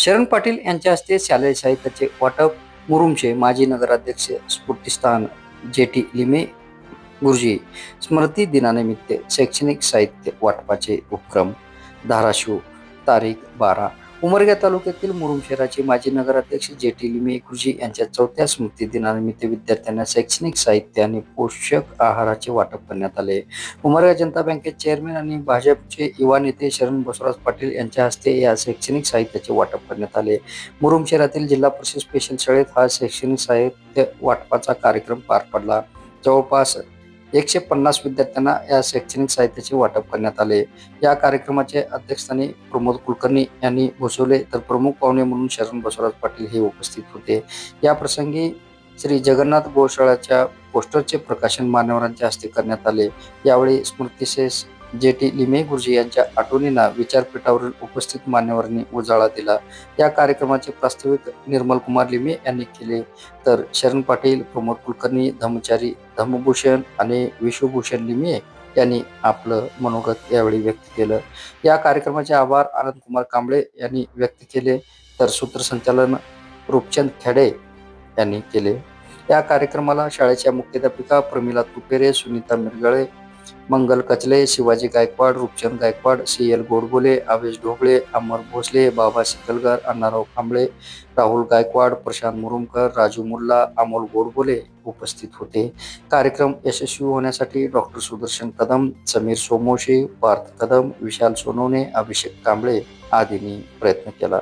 शरण पाटील यांच्या हस्ते शालेय साहित्याचे वाटप मुरुमचे माजी नगराध्यक्ष स्फूर्तिस्थान जे टी लिमे गुरुजी स्मृती दिनानिमित्त शैक्षणिक साहित्य वाटपाचे उपक्रम धाराशिव तारीख बारा उमरगा तालुक्यातील मुरुम शहराचे माजी नगराध्यक्ष जेटी लिमे गुरुजी यांच्या चौथ्या स्मृती दिनानिमित्त विद्यार्थ्यांना शैक्षणिक साहित्य आणि पोषक आहाराचे वाटप करण्यात आले. उमरगा जनता बँकेचे चेअरमॅन आणि भाजपचे युवा नेते शरण बसवराज पाटील यांच्या हस्ते या शैक्षणिक साहित्याचे वाटप करण्यात आले. मुरुम शहरातील जिल्हा परिषद स्पेशल शाळेत हा शैक्षणिक साहित्य वाटपाचा कार्यक्रम पार पडला. जवळपास एकशे पन्नास विद्यार्थ्यांना या शैक्षणिक साहित्याचे वाटप करण्यात आले. या कार्यक्रमाचे अध्यक्षस्थानी प्रमोद कुलकर्णी यांनी घोषवले तर प्रमुख पाहुणे म्हणून शरण बसवराज पाटील हे उपस्थित होते. या प्रसंगी श्री जगन्नाथ गोशाळाच्या पोस्टरचे प्रकाशन मान्यवरांच्या हस्ते करण्यात आले. यावेळी स्मृतिशेष जे टी लिमे गुरुजी यांच्या आठवणींना विचारपीठावरील उपस्थित मान्यवरांनी उजाळा दिला. या कार्यक्रमाचे प्रास्ताविक निर्मल कुमार लिमे यांनी केले. तर शरण पाटील प्रमोद कुलकर्णी धमचारी धर्मभूषण आणि विश्वभूषण लिमे यांनी आपलं मनोगत यावेळी व्यक्त केलं. या कार्यक्रमाचे आभार आनंद कुमार कांबळे यांनी व्यक्त केले. तर सूत्रसंचालन रूपचंद खेडे यांनी केले. या कार्यक्रमाला शाळेच्या मुख्याध्यापिका प्रमिला तुपेरे सुनीता मिरगळे मंगल कचले शिवाजी गायकवाड रूपचंद गायकवाड सी एल गोडबोले आवेश ढोबळे अमर भोसले बाबा शिकलकर अण्णाराव कांबळे राहुल गायकवाड प्रशांत मुरुमकर राजू मुल्ला अमोल गोडबोले उपस्थित होते. कार्यक्रम यशस्वी होण्यासाठी डॉक्टर सुदर्शन कदम समीर सोमोशी पार्थ कदम विशाल सोनवणे अभिषेक कांबळे आदींनी प्रयत्न केला.